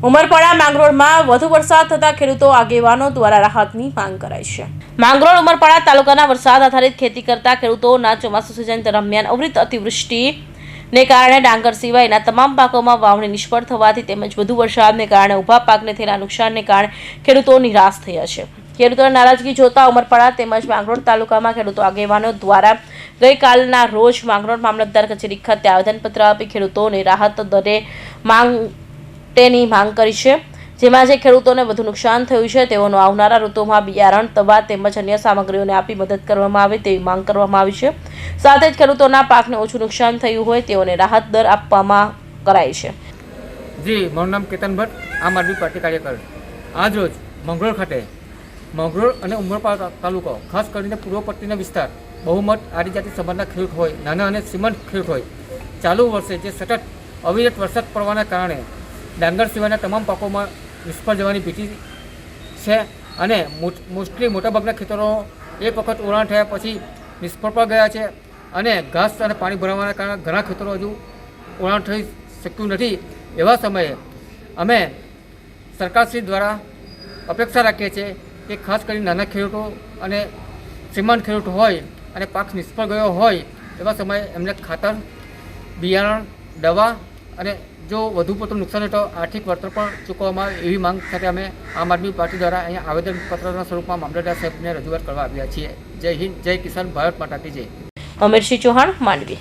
ઉમરપાડા માંગરોળમાં વધુ વરસાદ થતા ખેડૂતો આગેવાનો દ્વારા રાહતની માંગ કરાઈ છે. માંગરોળ, ઉમરપાડા તાલુકાના વરસાદ આધારિત ખેતી કરતા ખેડૂતોના ચોમાસુ સિઝન દરમિયાન અવિરત અતિવૃષ્ટિ ને કારણે ડાંગર સિવાયના તમામ પાકોમાં વાવણી નિષ્ફળ થવાથી તેમજ વધુ વરસાદને કારણે ઊભા પાકને થયેલા નુકસાનને કારણે ખેડૂતો નિરાશ થયા છે. ખેડૂતોની નારાજગી જોતા ઉમરપાડા તેમજ માંગરોળ તાલુકામાં ખેડૂતો આગેવાનો દ્વારા ગઈકાલના રોજ માંગરોળ મામલતદાર કચેરી ખાતે આવેદનપત્ર આપી ખેડૂતોને રાહત દરે માંગટેની માંગ કરી છે. જેમાં જે ખેડૂતોને વધુ નુકસાન થયું છે, તેઓનો આવનારા ઋતુમાં બિયારણ, તવા તેમજ અન્ય સામગ્રીઓને આપી મદદ કરવામાં આવે તેવી માંગ કરવામાં આવી છે. સાથે જ ખેડૂતોના પાકને ઓછું નુકસાન થયું હોય, તેઓને રાહત દર આપવામાં કરાય છે. જી, મારું નામ કેતન ભટ્ટ, આમ આદમી પાર્ટી કાર્યકર. આજરોજ રોજ મંગળોળ ખાતે મંગળોર અને ઉમરપાડા તાલુકો ખાસ કરીને પૂર્વ પટ્ટીના વિસ્તાર, બહુમત આદિજાતિ સમાજના ખેડૂત હોય, નાના અને શ્રીમંત ખેડૂત હોય, ચાલુ વર્ષે જે સતત અવિરત વરસાદ પડવાના કારણે ડાંગર સિવાયના તમામ પાકોમાં નિષ્ફળ જવાની ભીતિ છે અને મોસ્ટલી મોટાભાગના ખેતરો એક વખત ઓળાણ થયા પછી નિષ્ફળ પણ ગયા છે અને ઘાસ અને પાણી ભરાવાના કારણે ઘણા ખેતરો હજુ ઓળાણ થઈ શક્યું નથી. એવા સમયે અમે સરકારશ્રી દ્વારા અપેક્ષા રાખીએ છીએ કે ખાસ કરીને નાના ખેડૂતો અને શ્રીમંત ખેડૂત હોય અને પાક નિષ્ફળ ગયો હોય એવા સમયે એમને ખાતર, બિયારણ, દવા અને જો વધુ પડતું નુકસાન હોય તો આર્થિક વળતર પણ ચૂકવવામાં આવે એવી માંગ સાથે અમે આમ આદમી પાર્ટી દ્વારા અહીંયા આવેદનપત્રના સ્વરૂપમાં મામલતદાર સાહેબને રજૂઆત કરવા આવ્યા છીએ. જય હિન્દ, જય કિસાન, ભારત માતા કી જય. અમીરસિંહ ચૌહાણ, માંડવી.